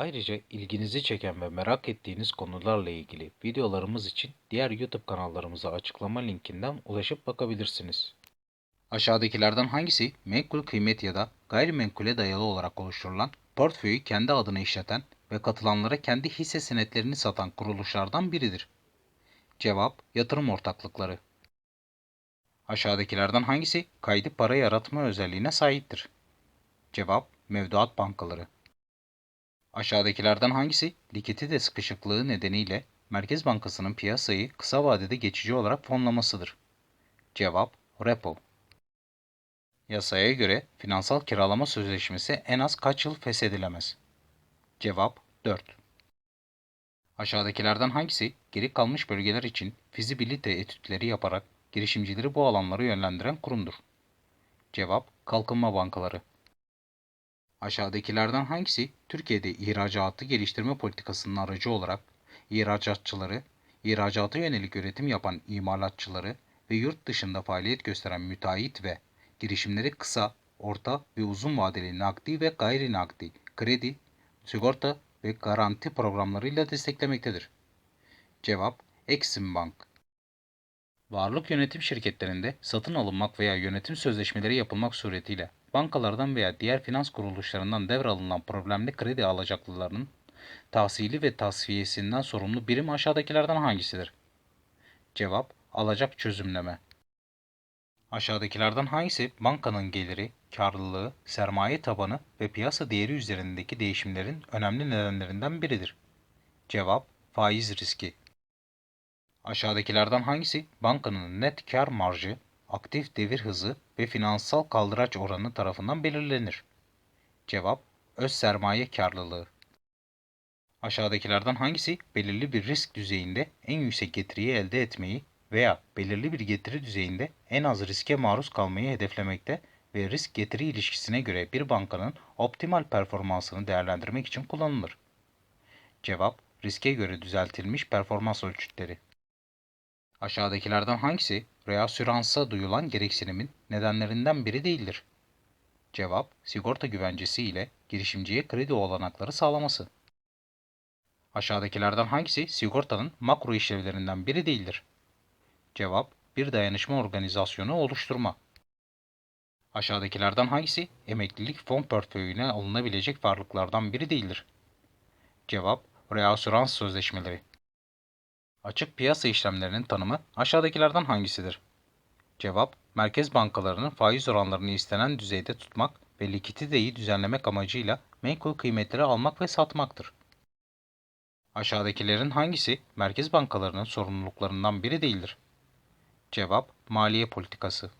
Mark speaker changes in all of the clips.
Speaker 1: Ayrıca ilginizi çeken ve merak ettiğiniz konularla ilgili videolarımız için diğer YouTube kanallarımıza açıklama linkinden ulaşıp bakabilirsiniz. Aşağıdakilerden hangisi menkul kıymet ya da gayrimenkule dayalı olarak oluşturulan, portföyü kendi adına işleten ve katılanlara kendi hisse senetlerini satan kuruluşlardan biridir? Cevap yatırım ortaklıkları. Aşağıdakilerden hangisi kaydı para yaratma özelliğine sahiptir? Cevap mevduat bankaları. Aşağıdakilerden hangisi likidite sıkışıklığı nedeniyle Merkez Bankası'nın piyasayı kısa vadede geçici olarak fonlamasıdır? Cevap repo. Yasaya göre finansal kiralama sözleşmesi en az kaç yıl feshedilemez? Cevap 4. Aşağıdakilerden hangisi geri kalmış bölgeler için fizibilite etütleri yaparak girişimcileri bu alanlara yönlendiren kurumdur? Cevap kalkınma bankaları. Aşağıdakilerden hangisi Türkiye'de ihracatı geliştirme politikasının aracı olarak ihracatçıları, ihracata yönelik üretim yapan imalatçıları ve yurt dışında faaliyet gösteren müteahhit ve girişimleri kısa, orta ve uzun vadeli nakdi ve gayri nakdi kredi, sigorta ve garanti programlarıyla desteklemektedir? Cevap Exim Bank. Varlık yönetim şirketlerinde satın alınmak veya yönetim sözleşmeleri yapılmak suretiyle bankalardan veya diğer finans kuruluşlarından devralınan problemli kredi alacaklılarının tahsili ve tasfiyesinden sorumlu birim aşağıdakilerden hangisidir? Cevap alacak çözümleme. Aşağıdakilerden hangisi bankanın geliri, karlılığı, sermaye tabanı ve piyasa değeri üzerindeki değişimlerin önemli nedenlerinden biridir? Cevap faiz riski. Aşağıdakilerden hangisi bankanın net kar marjı, aktif devir hızı ve finansal kaldıraç oranı tarafından belirlenir? Cevap öz sermaye karlılığı. Aşağıdakilerden hangisi belirli bir risk düzeyinde en yüksek getiriyi elde etmeyi veya belirli bir getiri düzeyinde en az riske maruz kalmayı hedeflemekte ve risk getiri ilişkisine göre bir bankanın optimal performansını değerlendirmek için kullanılır? Cevap riske göre düzeltilmiş performans ölçütleri. Aşağıdakilerden hangisi reasüransa duyulan gereksinimin nedenlerinden biri değildir? Cevap sigorta güvencesi ile girişimciye kredi olanakları sağlaması. Aşağıdakilerden hangisi sigortanın makro işlevlerinden biri değildir? Cevap bir dayanışma organizasyonu oluşturma. Aşağıdakilerden hangisi emeklilik fon portföyüne alınabilecek varlıklardan biri değildir? Cevap reasürans sözleşmeleri. Açık piyasa işlemlerinin tanımı aşağıdakilerden hangisidir? Cevap, merkez bankalarının faiz oranlarını istenen düzeyde tutmak ve likiditeyi düzenlemek amacıyla menkul kıymetleri almak ve satmaktır. Aşağıdakilerin hangisi merkez bankalarının sorumluluklarından biri değildir? Cevap, maliye politikası.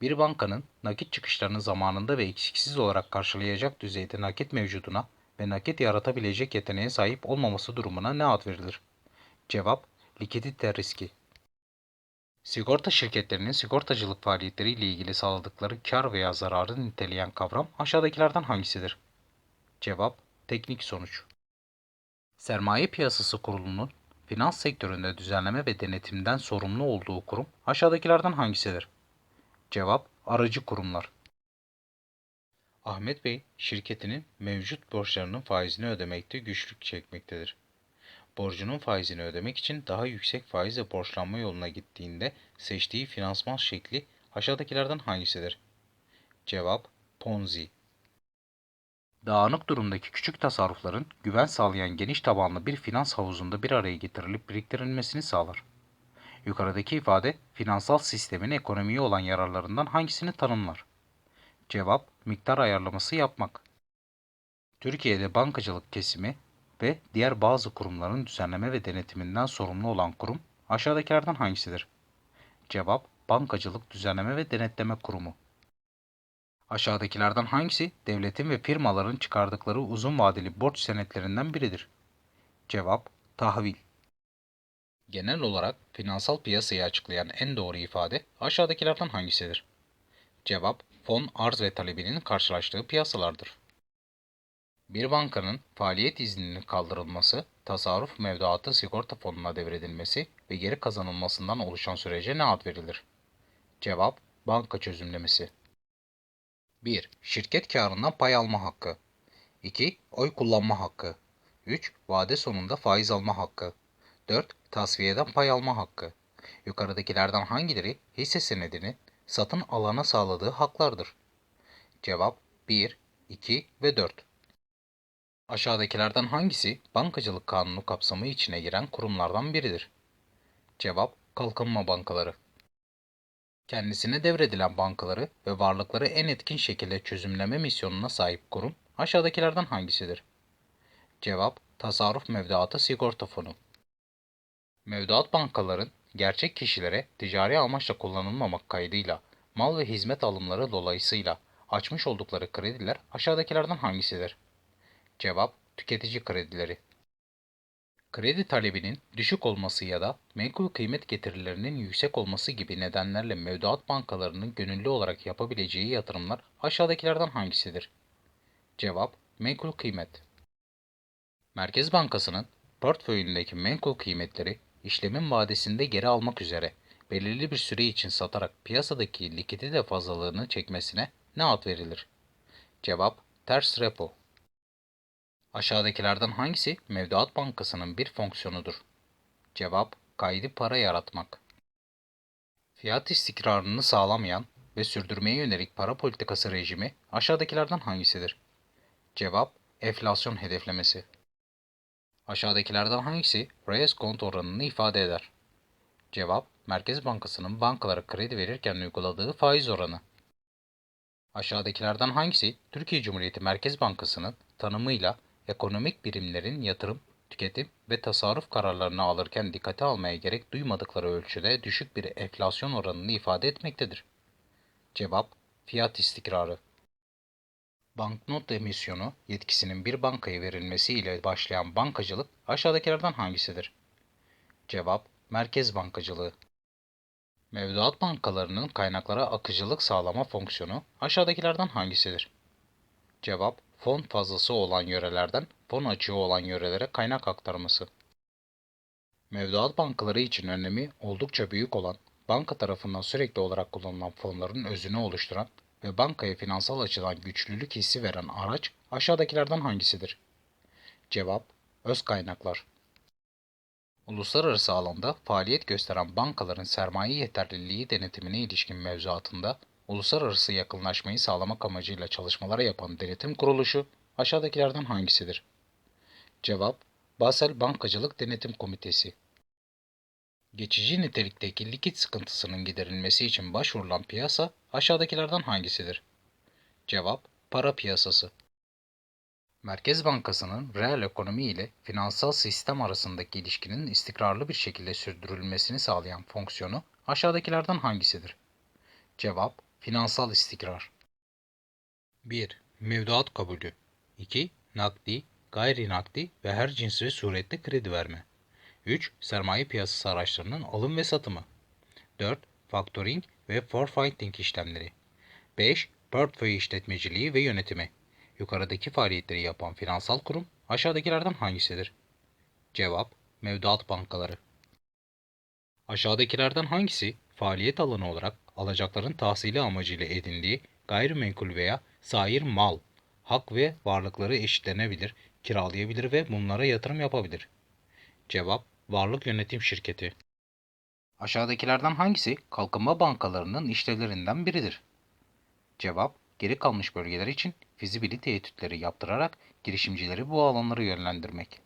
Speaker 1: Bir bankanın nakit çıkışlarını zamanında ve eksiksiz olarak karşılayacak düzeyde nakit mevcuduna ve nakit yaratabilecek yeteneğe sahip olmaması durumuna ne ad verilir? Cevap, likidite riski. Sigorta şirketlerinin sigortacılık faaliyetleri ile ilgili sağladıkları kar veya zararı niteleyen kavram aşağıdakilerden hangisidir? Cevap, teknik sonuç. Sermaye Piyasası Kurulu'nun finans sektöründe düzenleme ve denetimden sorumlu olduğu kurum aşağıdakilerden hangisidir? Cevap, aracı kurumlar. Ahmet Bey, şirketinin mevcut borçlarının faizini ödemekte güçlük çekmektedir borcunun faizini ödemek için daha yüksek faizle borçlanma yoluna gittiğinde seçtiği finansman şekli aşağıdakilerden hangisidir? Cevap Ponzi. Dağınık durumdaki küçük tasarrufların güven sağlayan geniş tabanlı bir finans havuzunda bir araya getirilip biriktirilmesini sağlar. Yukarıdaki ifade finansal sistemin ekonomiye olan yararlarından hangisini tanımlar? Cevap miktar ayarlaması yapmak. Türkiye'de bankacılık kesimi ve diğer bazı kurumların düzenleme ve denetiminden sorumlu olan kurum aşağıdakilerden hangisidir? Cevap Bankacılık Düzenleme ve Denetleme Kurumu. Aşağıdakilerden hangisi devletin ve firmaların çıkardıkları uzun vadeli borç senetlerinden biridir? Cevap tahvil. Genel olarak finansal piyasayı açıklayan en doğru ifade aşağıdakilerden hangisidir? Cevap, fon arz ve talebinin karşılaştığı piyasalardır. Bir bankanın faaliyet izninin kaldırılması, tasarruf mevduatı sigorta fonuna devredilmesi ve geri kazanılmasından oluşan sürece ne ad verilir? Cevap, banka çözümlemesi. 1. Şirket karından pay alma hakkı. 2. Oy kullanma hakkı. 3. Vade sonunda faiz alma hakkı. 4. Tasfiyeden pay alma hakkı. Yukarıdakilerden hangileri hisse senedinin satın alana sağladığı haklardır? Cevap 1, 2 ve 4. Aşağıdakilerden hangisi bankacılık kanunu kapsamı içine giren kurumlardan biridir? Cevap kalkınma bankaları. Kendisine devredilen bankaları ve varlıkları en etkin şekilde çözümleme misyonuna sahip kurum aşağıdakilerden hangisidir? Cevap tasarruf mevduatı sigorta fonu. Mevduat bankaların gerçek kişilere ticari amaçla kullanılmamak kaydıyla mal ve hizmet alımları dolayısıyla açmış oldukları krediler aşağıdakilerden hangisidir? Cevap tüketici kredileri. Kredi talebinin düşük olması ya da menkul kıymet getirilerinin yüksek olması gibi nedenlerle mevduat bankalarının gönüllü olarak yapabileceği yatırımlar aşağıdakilerden hangisidir? Cevap menkul kıymet. Merkez Bankası'nın portföyündeki menkul kıymetleri işlemin vadesinde geri almak üzere belirli bir süre için satarak piyasadaki likidite fazlalığını çekmesine ne ad verilir? Cevap ters repo. Aşağıdakilerden hangisi mevduat bankasının bir fonksiyonudur? Cevap kaydı para yaratmak. Fiyat istikrarını sağlamayan ve sürdürmeye yönelik para politikası rejimi aşağıdakilerden hangisidir? Cevap enflasyon hedeflemesi. Aşağıdakilerden hangisi reel kont oranını ifade eder? Cevap Merkez Bankası'nın bankalara kredi verirken uyguladığı faiz oranı. Aşağıdakilerden hangisi Türkiye Cumhuriyeti Merkez Bankası'nın tanımıyla ekonomik birimlerin yatırım, tüketim ve tasarruf kararlarını alırken dikkate almaya gerek duymadıkları ölçüde düşük bir enflasyon oranını ifade etmektedir? Cevap Fiyat istikrarı. Banknot emisyonu yetkisinin bir bankaya verilmesi ile başlayan bankacılık aşağıdakilerden hangisidir? Cevap Merkez bankacılığı. Mevduat bankalarının kaynaklara akıcılık sağlama fonksiyonu aşağıdakilerden hangisidir? Cevap fon fazlası olan yörelerden fon açığı olan yörelere kaynak aktarması. Mevduat bankaları için önemi oldukça büyük olan, banka tarafından sürekli olarak kullanılan fonların özünü oluşturan ve bankaya finansal açıdan güçlülük hissi veren araç aşağıdakilerden hangisidir? Cevap öz kaynaklar. Uluslararası alanda faaliyet gösteren bankaların sermaye yeterliliği denetimine ilişkin mevzuatında uluslararası yakınlaşmayı sağlamak amacıyla çalışmalara yapan denetim kuruluşu aşağıdakilerden hangisidir? Cevap Basel Bankacılık Denetim Komitesi. Geçici nitelikteki likit sıkıntısının giderilmesi için başvurulan piyasa aşağıdakilerden hangisidir? Cevap para piyasası. Merkez Bankası'nın reel ekonomi ile finansal sistem arasındaki ilişkinin istikrarlı bir şekilde sürdürülmesini sağlayan fonksiyonu aşağıdakilerden hangisidir? Cevap finansal istikrar. 1. Mevduat kabulü 2. Nakdi, gayri nakdi ve her cins ve surette kredi verme. 3. Sermaye piyasası araçlarının alım ve satımı. 4. Factoring ve forfeiting işlemleri. 5. Portföy işletmeciliği ve yönetimi. Yukarıdaki faaliyetleri yapan finansal kurum aşağıdakilerden hangisidir? Cevap Mevduat bankaları. Aşağıdakilerden hangisi faaliyet alanı olarak alacakların tahsili amacıyla edindiği gayrimenkul veya sair mal, hak ve varlıkları eşitlenebilir, kiralayabilir ve bunlara yatırım yapabilir? Cevap Varlık Yönetim Şirketi. Aşağıdakilerden hangisi kalkınma bankalarının işlevlerinden biridir? Cevap geri kalmış bölgeler için fizibilite etütleri yaptırarak girişimcileri bu alanlara yönlendirmek.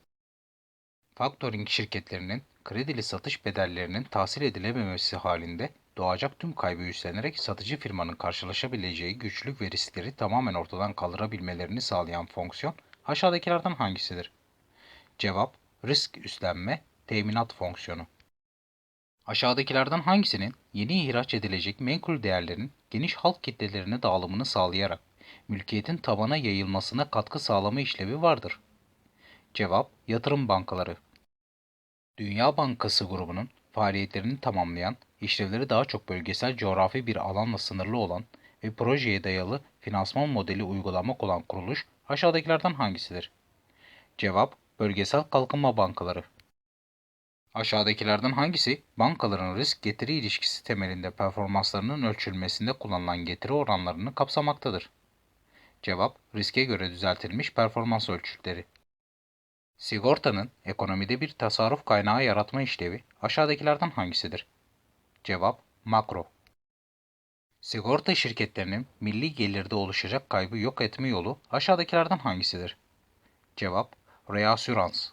Speaker 1: Faktoring şirketlerinin kredili satış bedellerinin tahsil edilememesi halinde doğacak tüm kaybı üstlenerek satıcı firmanın karşılaşabileceği güçlük ve riskleri tamamen ortadan kaldırabilmelerini sağlayan fonksiyon aşağıdakilerden hangisidir? Cevap risk üstlenme teminat fonksiyonu. Aşağıdakilerden hangisinin yeni ihraç edilecek menkul değerlerin geniş halk kitlelerine dağılımını sağlayarak mülkiyetin tabana yayılmasına katkı sağlama işlevi vardır? Cevap yatırım bankaları. Dünya Bankası grubunun faaliyetlerini tamamlayan, işlevleri daha çok bölgesel coğrafi bir alanla sınırlı olan ve projeye dayalı finansman modeli uygulamak olan kuruluş aşağıdakilerden hangisidir? Cevap, bölgesel kalkınma bankaları. Aşağıdakilerden hangisi bankaların risk getiri ilişkisi temelinde performanslarının ölçülmesinde kullanılan getiri oranlarını kapsamaktadır? Cevap, riske göre düzeltilmiş performans ölçütleri. Sigortanın ekonomide bir tasarruf kaynağı yaratma işlevi aşağıdakilerden hangisidir? Cevap, makro. Sigorta şirketlerinin milli gelirde oluşacak kaybı yok etme yolu aşağıdakilerden hangisidir? Cevap, reasürans.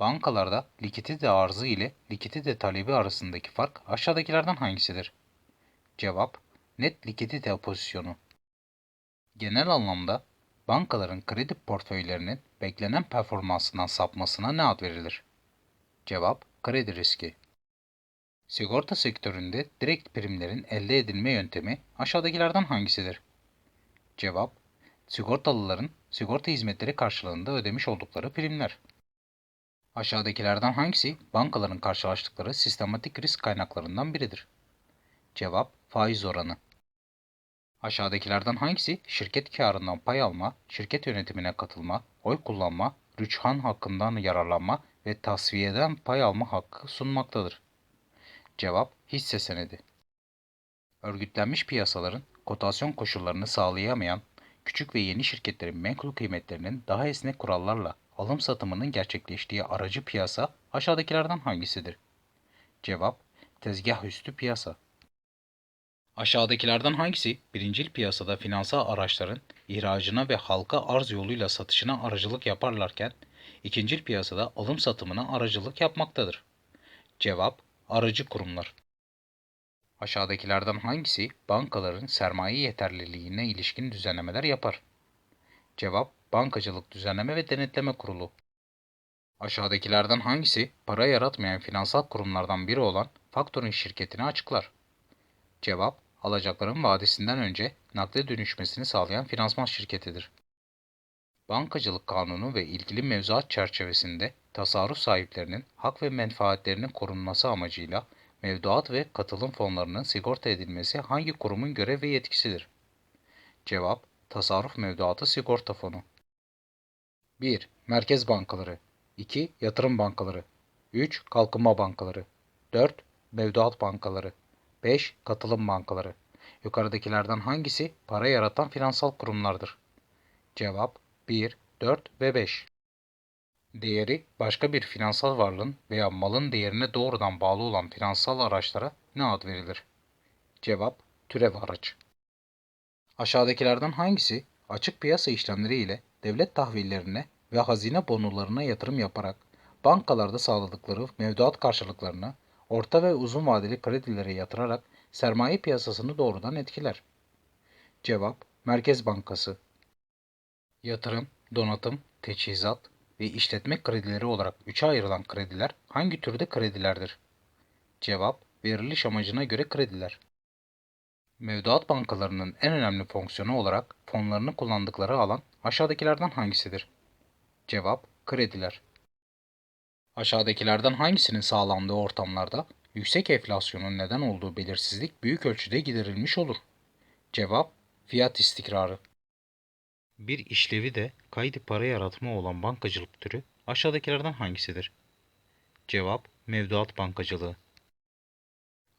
Speaker 1: Bankalarda likidite arzı ile likidite talebi arasındaki fark aşağıdakilerden hangisidir? Cevap, net likidite pozisyonu. Genel anlamda bankaların kredi portföylerinin beklenen performansından sapmasına ne ad verilir? Cevap, kredi riski. Sigorta sektöründe direkt primlerin elde edilme yöntemi aşağıdakilerden hangisidir? Cevap, sigortalıların sigorta hizmetleri karşılığında ödemiş oldukları primler. Aşağıdakilerden hangisi bankaların karşılaştıkları sistematik risk kaynaklarından biridir? Cevap, faiz oranı. Aşağıdakilerden hangisi şirket karından pay alma, şirket yönetimine katılma, oy kullanma, rüçhan hakkından yararlanma ve tasfiyeden pay alma hakkı sunmaktadır? Cevap hisse senedi. Örgütlenmiş piyasaların kotasyon koşullarını sağlayamayan küçük ve yeni şirketlerin menkul kıymetlerinin daha esnek kurallarla alım satımının gerçekleştiği aracı piyasa aşağıdakilerden hangisidir? Cevap tezgah üstü piyasa. Aşağıdakilerden hangisi birincil piyasada finansal araçların ihracına ve halka arz yoluyla satışına aracılık yaparlarken ikincil piyasada alım satımına aracılık yapmaktadır? Cevap aracı kurumlar. Aşağıdakilerden hangisi bankaların sermaye yeterliliğine ilişkin düzenlemeler yapar? Cevap Bankacılık Düzenleme ve Denetleme Kurulu. Aşağıdakilerden hangisi para yaratmayan finansal kurumlardan biri olan faktoring şirketini açıklar? Cevap alacakların vadesinden önce nakde dönüşmesini sağlayan finansman şirketidir. Bankacılık Kanunu ve ilgili mevzuat çerçevesinde tasarruf sahiplerinin hak ve menfaatlerinin korunması amacıyla mevduat ve katılım fonlarının sigorta edilmesi hangi kurumun görev ve yetkisidir? Cevap Tasarruf Mevduatı Sigorta Fonu 1. Merkez bankaları 2. Yatırım bankaları 3. Kalkınma bankaları 4. Mevduat bankaları 5. Katılım bankaları Yukarıdakilerden hangisi para yaratan finansal kurumlardır? Cevap 1, 4 ve 5. Değeri başka bir finansal varlığın veya malın değerine doğrudan bağlı olan finansal araçlara ne ad verilir? Cevap türev araç. Aşağıdakilerden hangisi açık piyasa işlemleri ile devlet tahvillerine ve hazine bonolarına yatırım yaparak bankalarda sağladıkları mevduat karşılıklarını orta ve uzun vadeli kredilere yatırarak sermaye piyasasını doğrudan etkiler? Cevap Merkez Bankası. Yatırım, donatım, teçhizat ve işletme kredileri olarak üçe ayrılan krediler hangi türde kredilerdir? Cevap veriliş amacına göre krediler. Mevduat bankalarının en önemli fonksiyonu olarak fonlarını kullandıkları alan aşağıdakilerden hangisidir? Cevap krediler. Aşağıdakilerden hangisinin sağlandığı ortamlarda yüksek enflasyonun neden olduğu belirsizlik büyük ölçüde giderilmiş olur? Cevap fiyat istikrarı. Bir işlevi de kaydı para yaratma olan bankacılık türü aşağıdakilerden hangisidir? Cevap mevduat bankacılığı.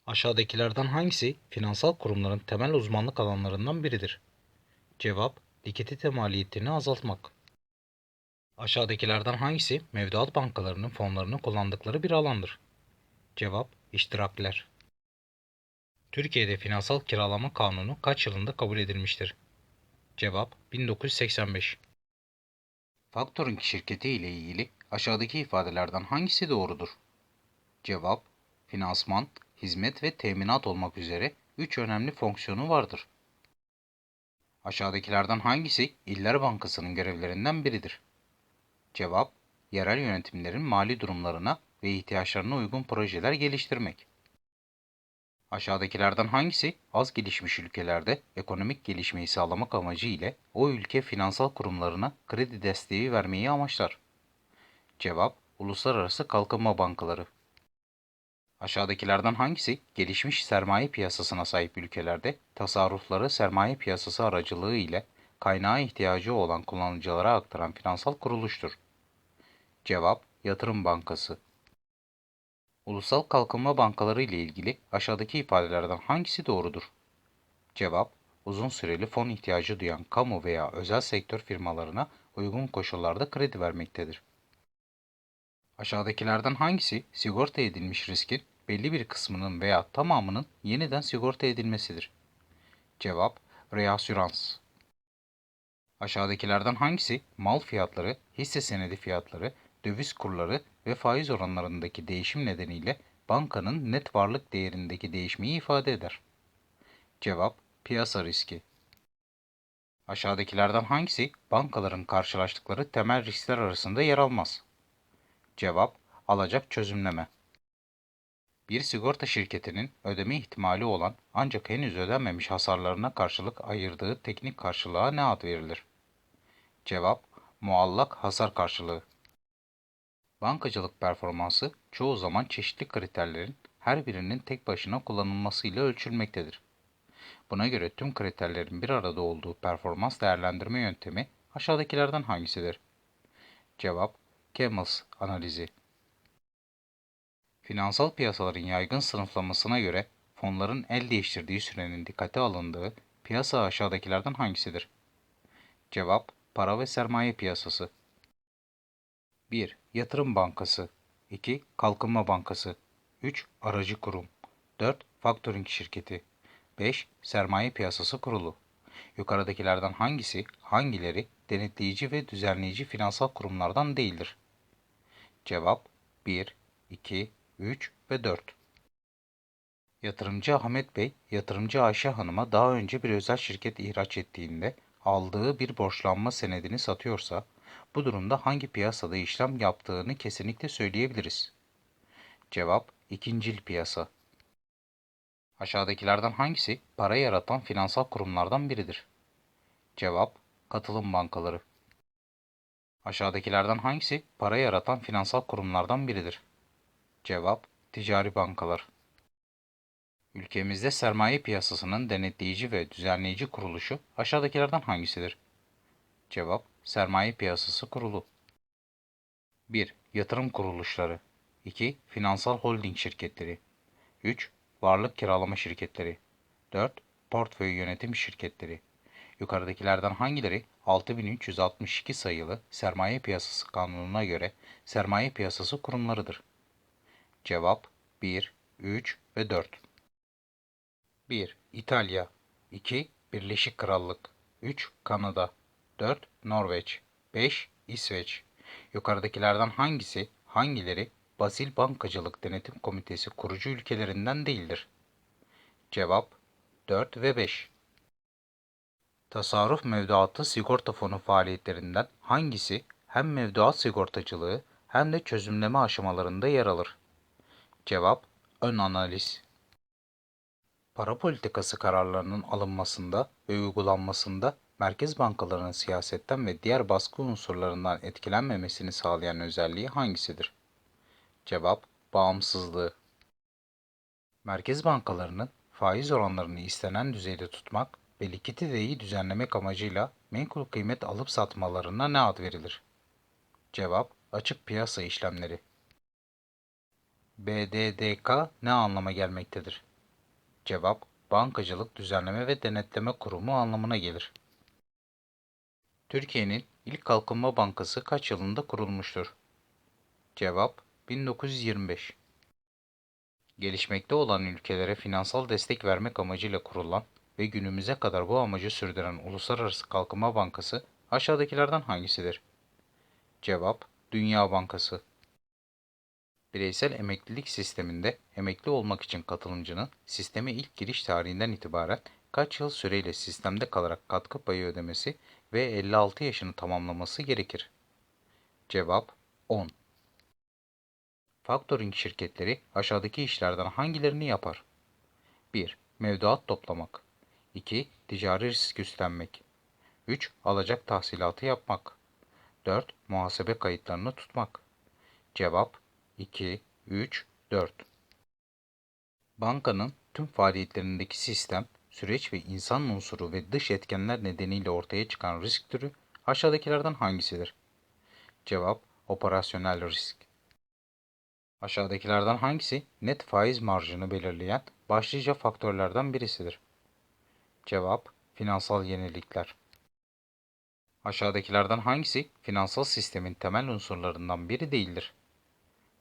Speaker 1: Aşağıdakilerden hangisi finansal kurumların temel uzmanlık alanlarından biridir? Cevap likidite maliyetini azaltmak. Aşağıdakilerden hangisi mevduat bankalarının fonlarını kullandıkları bir alandır? Cevap iştirakler. Türkiye'de finansal kiralama kanunu kaç yılında kabul edilmiştir? Cevap 1985. Faktoring şirketi ile ilgili aşağıdaki ifadelerden hangisi doğrudur? Cevap finansman, hizmet ve teminat olmak üzere 3 önemli fonksiyonu vardır. Aşağıdakilerden hangisi İller Bankası'nın görevlerinden biridir? Cevap yerel yönetimlerin mali durumlarına ve ihtiyaçlarına uygun projeler geliştirmek. Aşağıdakilerden hangisi az gelişmiş ülkelerde ekonomik gelişmeyi sağlamak amacı ile o ülke finansal kurumlarına kredi desteği vermeyi amaçlar? Cevap Uluslararası Kalkınma Bankaları. Aşağıdakilerden hangisi gelişmiş sermaye piyasasına sahip ülkelerde tasarrufları sermaye piyasası aracılığı ile kaynağa ihtiyacı olan kullanıcılara aktaran finansal kuruluştur? Cevap Yatırım Bankası. Ulusal kalkınma bankaları ile ilgili aşağıdaki ifadelerden hangisi doğrudur? Cevap Uzun süreli fon ihtiyacı duyan kamu veya özel sektör firmalarına uygun koşullarda kredi vermektedir. Aşağıdakilerden hangisi sigorta edilmiş riskin belli bir kısmının veya tamamının yeniden sigorta edilmesidir? Cevap reasürans. Aşağıdakilerden hangisi mal fiyatları, hisse senedi fiyatları, döviz kurları ve faiz oranlarındaki değişim nedeniyle bankanın net varlık değerindeki değişmeyi ifade eder? Cevap piyasa riski. Aşağıdakilerden hangisi bankaların karşılaştıkları temel riskler arasında yer almaz? Cevap alacak çözümleme. Bir sigorta şirketinin ödeme ihtimali olan ancak henüz ödenmemiş hasarlarına karşılık ayırdığı teknik karşılığa ne ad verilir? Cevap muallak hasar karşılığı. Bankacılık performansı çoğu zaman çeşitli kriterlerin her birinin tek başına kullanılmasıyla ölçülmektedir. Buna göre tüm kriterlerin bir arada olduğu performans değerlendirme yöntemi aşağıdakilerden hangisidir? Cevap Campbell's analizi. Finansal piyasaların yaygın sınıflamasına göre fonların el değiştirdiği sürenin dikkate alındığı piyasa aşağıdakilerden hangisidir? Cevap para ve sermaye piyasası. 1. Yatırım bankası 2. Kalkınma bankası 3. Aracı kurum 4. Faktöring şirketi 5. Sermaye piyasası kurulu. Yukarıdakilerden hangisi, hangileri denetleyici ve düzenleyici finansal kurumlardan değildir? Cevap 1, 2, 3 ve 4. Yatırımcı Ahmet Bey, yatırımcı Ayşe Hanım'a daha önce bir özel şirket ihraç ettiğinde aldığı bir borçlanma senedini satıyorsa, bu durumda hangi piyasada işlem yaptığını kesinlikle söyleyebiliriz. Cevap ikincil piyasa. Aşağıdakilerden hangisi para yaratan finansal kurumlardan biridir? Cevap katılım bankaları. Aşağıdakilerden hangisi para yaratan finansal kurumlardan biridir? Cevap ticari bankalar. Ülkemizde sermaye piyasasının denetleyici ve düzenleyici kuruluşu aşağıdakilerden hangisidir? Cevap Sermaye Piyasası Kurulu. 1. Yatırım kuruluşları 2. Finansal holding şirketleri 3. Varlık kiralama şirketleri 4. Portföy yönetim şirketleri Yukarıdakilerden hangileri 6362 sayılı Sermaye Piyasası Kanunu'na göre sermaye piyasası kurumlarıdır? Cevap 1, 3 ve 4. 1. İtalya 2. Birleşik Krallık 3. Kanada 4. Norveç 5. İsveç Yukarıdakilerden hangisi, hangileri Basil Bankacılık Denetim Komitesi kurucu ülkelerinden değildir? Cevap 4 ve 5. Tasarruf mevduatı sigorta fonu faaliyetlerinden hangisi hem mevduat sigortacılığı hem de çözümleme aşamalarında yer alır? Cevap ön analiz. Para politikası kararlarının alınmasında ve uygulanmasında merkez bankalarının siyasetten ve diğer baskı unsurlarından etkilenmemesini sağlayan özelliği hangisidir? Cevap bağımsızlığı. Merkez bankalarının faiz oranlarını istenen düzeyde tutmak ve likiditeyi düzenlemek amacıyla menkul kıymet alıp satmalarına ne ad verilir? Cevap açık piyasa işlemleri. BDDK ne anlama gelmektedir? Cevap Bankacılık Düzenleme ve Denetleme Kurumu anlamına gelir. Türkiye'nin ilk kalkınma bankası kaç yılında kurulmuştur? Cevap 1925. Gelişmekte olan ülkelere finansal destek vermek amacıyla kurulan ve günümüze kadar bu amacı sürdüren Uluslararası Kalkınma Bankası aşağıdakilerden hangisidir? Cevap Dünya Bankası. Bireysel emeklilik sisteminde emekli olmak için katılımcının sisteme ilk giriş tarihinden itibaren kaç yıl süreyle sistemde kalarak katkı payı ödemesi ve 56 yaşını tamamlaması gerekir? Cevap 10. Faktoring şirketleri aşağıdaki işlerden hangilerini yapar? 1. Mevduat toplamak 2. Ticari risk üstlenmek 3. Alacak tahsilatı yapmak 4. Muhasebe kayıtlarını tutmak Cevap 2, 3, 4. Bankanın tüm faaliyetlerindeki sistem, süreç ve insan unsuru ve dış etkenler nedeniyle ortaya çıkan risk türü aşağıdakilerden hangisidir? Cevap operasyonel risk. Aşağıdakilerden hangisi net faiz marjını belirleyen başlıca faktörlerden birisidir? Cevap finansal yenilikler. Aşağıdakilerden hangisi finansal sistemin temel unsurlarından biri değildir?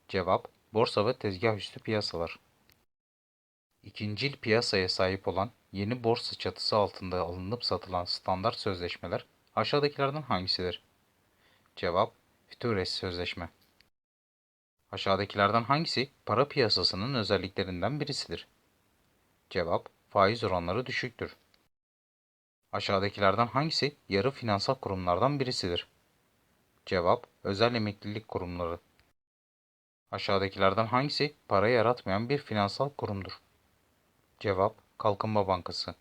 Speaker 1: Cevap borsa ve tezgah üstü piyasalar. İkincil piyasaya sahip olan yeni borsa çatısı altında alınıp satılan standart sözleşmeler aşağıdakilerden hangisidir? Cevap Futures sözleşme. Aşağıdakilerden hangisi para piyasasının özelliklerinden birisidir? Cevap faiz oranları düşüktür. Aşağıdakilerden hangisi yarı finansal kurumlardan birisidir? Cevap özel emeklilik kurumları. Aşağıdakilerden hangisi para yaratmayan bir finansal kurumdur? Cevap Kalkınma Bankası.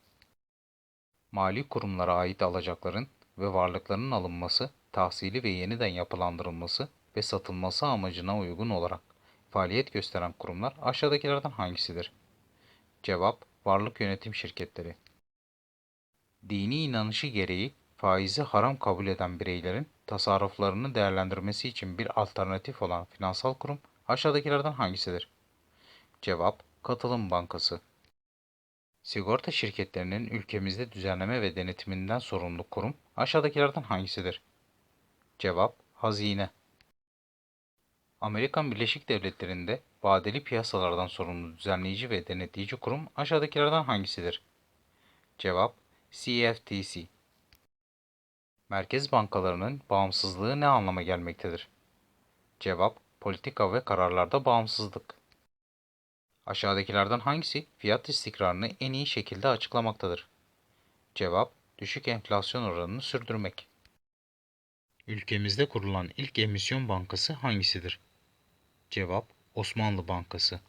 Speaker 1: Mali kurumlara ait alacakların ve varlıkların alınması, tahsili ve yeniden yapılandırılması ve satılması amacına uygun olarak faaliyet gösteren kurumlar aşağıdakilerden hangisidir? Cevap Varlık yönetim şirketleri. Dini inanışı gereği faizi haram kabul eden bireylerin tasarruflarını değerlendirmesi için bir alternatif olan finansal kurum aşağıdakilerden hangisidir? Cevap Katılım Bankası. Sigorta şirketlerinin ülkemizde düzenleme ve denetiminden sorumlu kurum aşağıdakilerden hangisidir? Cevap Hazine. Amerikan Birleşik Devletleri'nde vadeli piyasalardan sorumlu düzenleyici ve denetleyici kurum aşağıdakilerden hangisidir? Cevap CFTC. Merkez bankalarının bağımsızlığı ne anlama gelmektedir? Cevap politika ve kararlarda bağımsızlık. Aşağıdakilerden hangisi fiyat istikrarını en iyi şekilde açıklamaktadır? Cevap düşük enflasyon oranını sürdürmek. Ülkemizde kurulan ilk emisyon bankası hangisidir? Cevap Osmanlı Bankası.